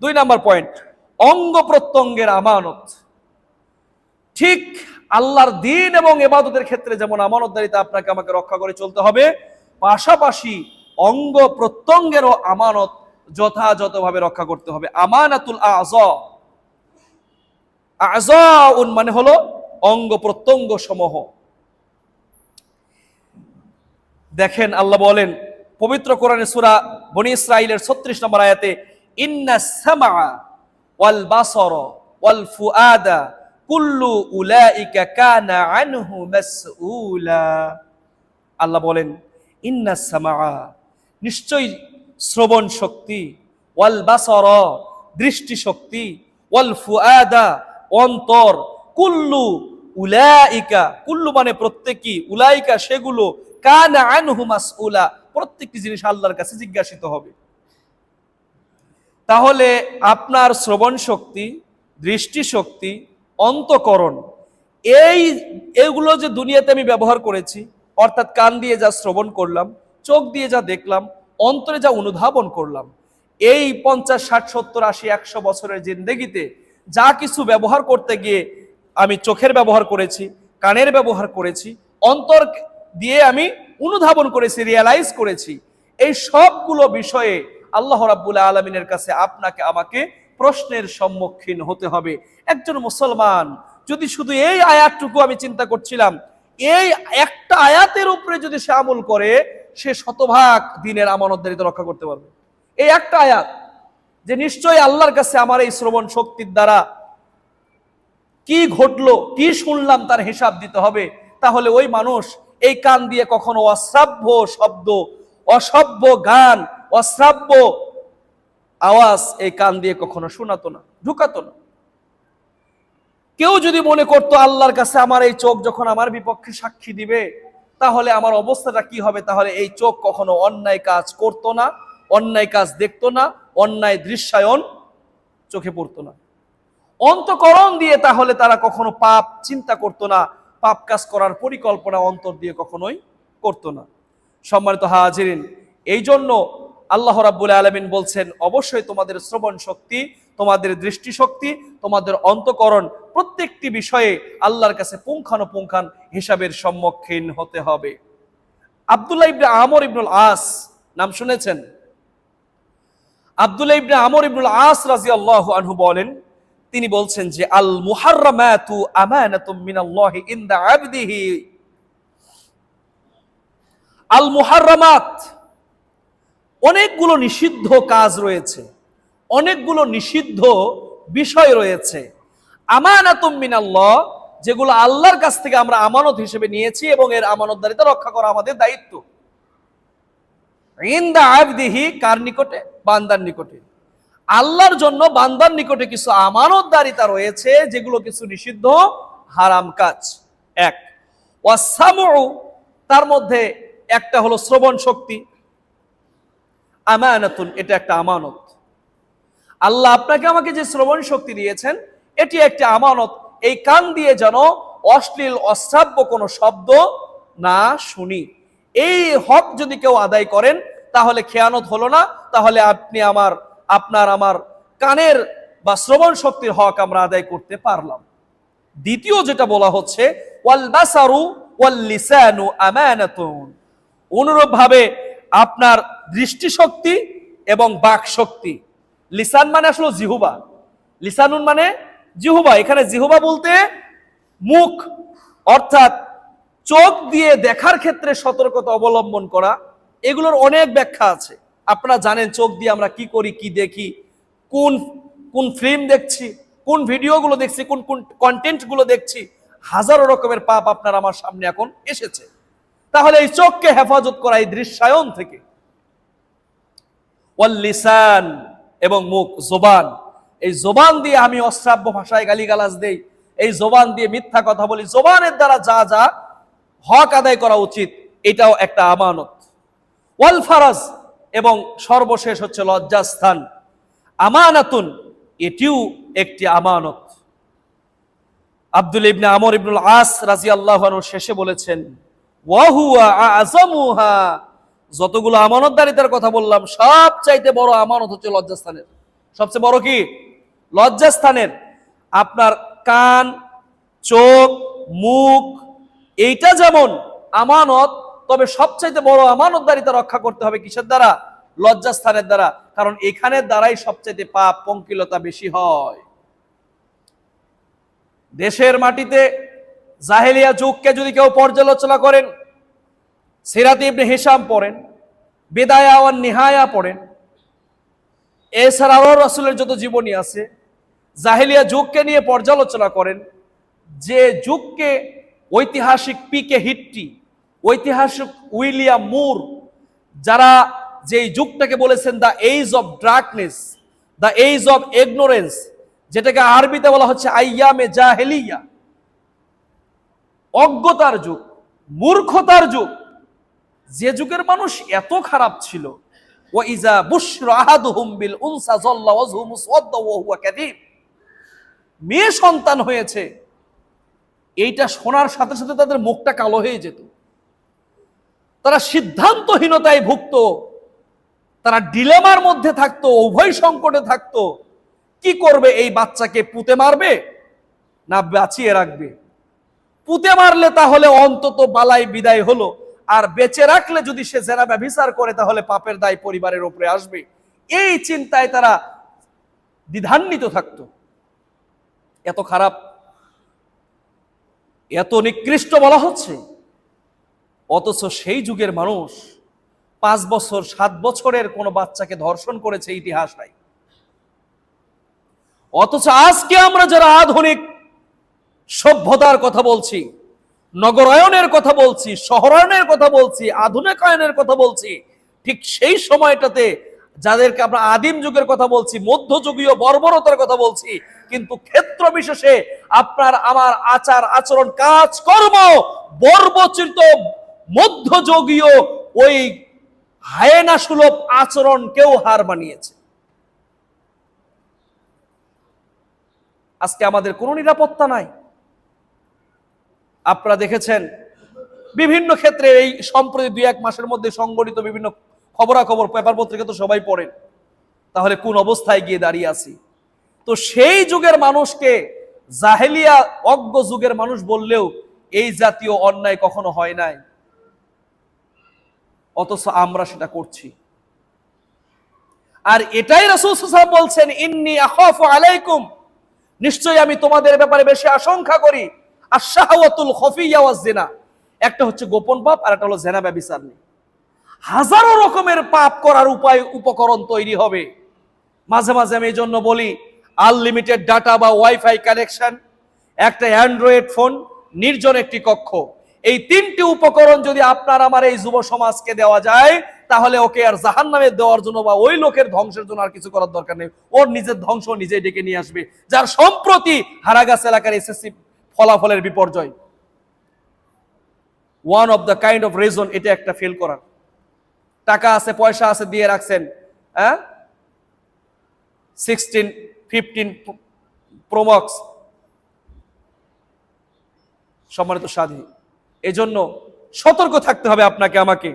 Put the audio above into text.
দুই number point অঙ্গ প্রত্যঙ্গের আমানত। ঠিক আল্লাহর দিন এবং এবাদতের ক্ষেত্রে যেমন আমানতদারিতা আপনাকে আমাকে রক্ষা করে চলতে হবে, পাশাপাশি অঙ্গ প্রত্যঙ্গেরও আমানত যথাযথভাবে রক্ষা করতে হবে। আমানাতুল আজ আজাউন মানে হলো অঙ্গ প্রত্যঙ্গ সমূহ। দেখেন আল্লাহ বলেন, পবিত্র কোরআনে সূরা বনি ইসরাইলের 36 নম্বর আয়াতে ইন্না সামা ওয়াল বাসর ওয়াল ফুআদা কুল্লু উলাইকা কানা আনহু মাসউলা। আল্লাহ বলেন, ইন্না সামা নিশ্চয়ই শ্রবণ শক্তি, ওয়াল বাসর দৃষ্টি শক্তি, ওয়াল ফুআদা অন্তর, কুল্লু উলাইকা, কুল্লু মানে প্রত্যেকই, উলাইকা সেগুলো, কানা আনহু মাসউলা, প্রত্যেকটি জিনিস আল্লাহর কাছে জিজ্ঞাসিত হবে। তাহলে আপনার শ্রবণ শক্তি, দৃষ্টি শক্তি, অন্তকরণ, এই, এগুলো যে দুনিয়াতে আমি ব্যবহার করেছি, অর্থাৎ কান দিয়ে যা শ্রবণ করলাম, চোখ দিয়ে যা দেখলাম, অন্তরে যা অনুধাবন করলাম, এই পঞ্চাশ, ষাট, সত্তর, আশি, একশো বছরের জিন্দেগিতে যা কিছু ব্যবহার করতে গিয়ে আমি চোখের ব্যবহার করেছি, কানের ব্যবহার করেছি, অন্তর দিয়ে আমি অনুধাবন করেছি রিয়ালাইজ করেছি, এই সবগুলো বিষয়ে আল্লাহ রাব্বুল আলমিনের কাছে আপনাকে আমাকে প্রশ্নের সম্মুখীন হতে হবে। একজন মুসলমান, যদি শুধু এই আয়াতটুকু আমি চিন্তা করছিলাম, এই একটা আয়াতের উপরে যদি সে আমল করে, সে শতভাগ দিনের আমানতদারিতা রক্ষা করতে পারবে। এই একটা আয়াত, যে নিশ্চয়ই আল্লাহর কাছে আমার এই শ্রবণ শক্তির দ্বারা কি ঘটলো, কি শুনলাম তার হিসাব দিতে হবে। তাহলে ওই মানুষ এই কান দিয়ে কখনো অশ্রাব্য শব্দ, অসভ্য গান অশ্রাব্য আওয়াজ এই কান দিয়ে কখনো শোনাতো না, ঢুকাতো না। কেউ যদি মনে করতো আল্লাহর কাছে আমার এই চোখ যখন আমার বিপক্ষে সাক্ষী দিবে, তাহলে আমার অবস্থাটা কি হবে? তাহলে এই চোখ কখনো অন্যায় কাজ করতো না, অন্যায় কাজ দেখতো না, অন্যায় দৃশ্যায়ন চোখে পড়তো না। অন্তকরণ দিয়ে তাহলে তারা কখনো পাপ চিন্তা করতো না, পাপ কাজ করার পরিকল্পনা অন্তর দিয়ে কখনোই করতো না। সম্মানিত হাজিরিন এই জন্য আল্লাহ রাব্বুল আলমিন বলছেন, অবশ্যই তোমাদের শ্রবণ শক্তি, তোমাদের দৃষ্টিশক্তি, তোমাদের অন্তকরণ প্রত্যেকটি বিষয়ে আল্লাহর কাছে পুঙ্খানুপুঙ্খান হিসাবের সম্মুখীন হতে হবে। আবদুল্লাহ ইবনে আমর ইবনুল আস, নাম শুনেছেন? আবদুল্লাহ ইবনে আমর ইবনুল আস রাজিয়াল্লাহু আনহু বলেন, তিনি বলছেন যে আল মুহাররামাতু আমানাতুম মিনাল্লাহি ইনদা আবদিহি। আল মুহাররামাত অনেকগুলো নিষিদ্ধ কাজ রয়েছে, অনেকগুলো নিষিদ্ধ বিষয় রয়েছে। আমানাতুম যেগুলো আল্লাহর কাছ থেকে আমরা আমানত হিসেবে নিয়েছি এবং এর আমানতদারিতা রক্ষা করা আমাদের দায়িত্ব। ইনদা আবদিহি কার নিকটে? বান্দার নিকটে। আল্লাহর জন্য বান্দার নিকটে কিছু আমানতদারিতা রয়েছে, যেগুলো কিছু নিষিদ্ধ হারাম কাজ। এক ওয়াসামু তার মধ্যে একটা হলো শ্রবণ শক্তি। আমানাতুন, এটা একটা আমানত। আল্লাহ আপনাকে আমাকে যে শ্রবণ শক্তি দিয়েছেন, এটি একটি আমানত। এই কান দিয়ে যেন অশ্লীল, অশ্রাব্য কোনো শব্দ না শুনি। এই হক যদি কেউ আদায় করেন, তাহলে খেয়ানত হলো না। তাহলে আপনি আমার, আপনার আমার কানের বা শ্রবণ শক্তির হক আমরা আদায় করতে পারলাম। দ্বিতীয় যেটা বলা হচ্ছে, ওয়াল ভাবে আপনার দৃষ্টিশক্তি এবং বাক শক্তি লিসান মানে আসলে জিহুবা। লিসানুন মানে জিহুবা। এখানে জিহুবা বলতে মুখ, অর্থাৎ চোখ দিয়ে দেখার ক্ষেত্রে সতর্কতা অবলম্বন করা। এগুলোর অনেক ব্যাখ্যা আছে। আপনারা জানেন চোখ দিয়ে আমরা কি করি, কি দেখি, কোন কোন ফিল্ম দেখছি, কোন ভিডিওগুলো দেখছি, কোন কোন কন্টেন্টগুলো দেখছি। হাজারো রকমের পাপ আপনার আমার সামনে এখন এসেছে। তাহলে এই চোখকে হেফাজত করা এই দৃশ্যায়ন থেকে লিসান এবং মুখ, জোবান। এই জোবান দিয়ে আমি অশ্রাব্য ভাষায় গালিগালাজ দেই। এই জোবান দিয়ে মিথ্যা কথা বলি। জোবানের দ্বারা যা যা হক আদায় করা উচিত, এটাও একটা আমানত। ওয়াল ফারাজ এবং সর্বশেষ হচ্ছে লজ্জাস্থান। আমানাতুন, এটিও একটি আমানত। আব্দুল ইবনে আমর ইবনুল আস রাজি আল্লাহ শেষে বলেছেন ওয়াহুয়া আজমুহা যতগুলো আমানতদারিতার কথা বললাম, সব চাইতে বড় আমানত হচ্ছে লজ্জাস্থানের। সবচেয়ে বড় কি? লজ্জাস্থানের। আপনার কান, চোখ, মুখ, এইটা যেমন আমানত, তবে সবচাইতে বড় আমানতদারিতা রক্ষা করতে হবে কিসের দ্বারা? লজ্জাস্থানের দ্বারা। কারণ এখানের দ্বারাই সবচাইতে পাপ পঙ্কিলতা বেশি হয়। দেশের মাটিতে জাহেলিয়া যুগকে যদি কেউ পর্যালোচনা করেন সিরাত ইবনে হিসাম পড়েন, বেদায়া নিহায়া পড়েন। এছাড়াও রসুলের যত জীবনী আছে, জাহেলিয়া যুগকে নিয়ে পর্যালোচনা করেন, যে যুগকে ঐতিহাসিক পিকে হিট্টি, ঐতিহাসিক উইলিয়াম মুর, যারা যে যুগটাকে বলেছেন the age of darkness, the age of ignorance যেটাকে আরবিতে বলা হচ্ছে আইয়ামে জাহেলিয়া। অজ্ঞতার যুগ, মূর্খতার যুগ যে যুগের মানুষ এত খারাপ ছিল। ও ইজা বুশরা আহাদুহুম বিল উনসা যাল্লা ওয়াজহু মুসওয়াদ্দা মেয়ে সন্তান হয়েছে, এইটা শোনার সাথে সাথে তাদের মুখটা কালো হয়ে যেত। তারা সিদ্ধান্তহীনতায় ভুগত তারা ডিলেমার মধ্যে থাকতো, উভয় সংকটে থাকতো। কি করবে এই বাচ্চাকে, পুঁতে মারবে না বাঁচিয়ে রাখবে? পুঁতে মারলে তাহলে অন্তত বালাই বিদায় হলো। আর বেঁচে রাখলে যদি সে জেনা ব্যভিচার করে, তাহলে পাপের দায় পরিবারের উপরে আসবে। এই চিন্তায় তারা দ্বিধান্বিত থাকতো। এত খারাপ, এত নিকৃষ্ট বলা হচ্ছে। অথচ সেই যুগের মানুষ পাঁচ বছর, সাত বছরের কোনো বাচ্চাকে ধর্ষণ করেছে ইতিহাস নাই। অথচ আজকে আমরা যারা আধুনিক সভ্যতার কথা বলছি নগরায়নের কথা বলছি, শহরায়নের কথা বলছি, আধুনিকায়নের কথা বলছি, ঠিক সেই সময়টাতে যাদেরকে আমরা আদিম যুগের কথা বলছি মধ্যযুগীয় বর্বরতার কথা বলছি, কিন্তু ক্ষেত্র বিশেষে আপনার আমার আচার, আচরণ কাজ কর্ম বর্বচিত মধ্যযুগীয় ওই হায়না সুলভ আচরণ কেউ হার মানিয়েছে। আজকে আমাদের কোনো নিরাপত্তা নাই। আপনারা দেখেছেন, বিভিন্ন ক্ষেত্রে এই সম্প্রতি দুই এক মাসের মধ্যে সংগঠিত বিভিন্ন খবরাখবর পেপার পত্রিকা তো সবাই পড়েন। তাহলে কোন অবস্থায় গিয়ে দাঁড়িয়ে আছি? তো সেই যুগের মানুষকে, জাহেলিয়া অজ্ঞ যুগের মানুষ বললেও এই জাতীয় অন্যায় কখনো হয় নাই। অথচ আমরা সেটা করছি। আর এটাই রাসূল বলছেন, ইন্নী আখাফু আলাইকুম। নিশ্চয়ই আমি তোমাদের ব্যাপারে বেশি আশঙ্কা করি। আর শাহওয়াতুল খফিয়া ওয়াজ জিনা। একটা হচ্ছে গোপন পাপ, আর একটা হলো জেনা ব্যভিচার নেই। হাজারো রকমের পাপ করার উপায়, উপকরণ তৈরি হবে। মাঝে মাঝে আমি এই জন্য বলি আনলিমিটেড ডাটা বা ওয়াইফাই কানেকশন একটা অ্যান্ড্রয়েড ফোন নির্জন একটি কক্ষ। এই তিনটি উপকরণ যদি আপনার আমার এই যুব সমাজকে দেওয়া যায়, তাহলে ওকে আর জাহান নামে দেওয়ার জন্য বা ওই লোকের ধ্বংসের জন্য আর কিছু করার দরকার নেই। ওর নিজের ধ্বংস নিজেই ডেকে নিয়ে আসবে। যার সম্প্রতি হারাগাছ এলাকার এসএসসি ফলাফলের বিপর্যয়। One of the kind of reason এটা একটা ফেল করার। টাকা আছে, পয়সা আছে দিয়ে রাখছেন হ্যাঁ? সিক্সটিন ফিফটিন প্রোমক্স সম্মানিত সাধী, এজন্য সতর্ক থাকতে হবে আপনাকে, আমাকে।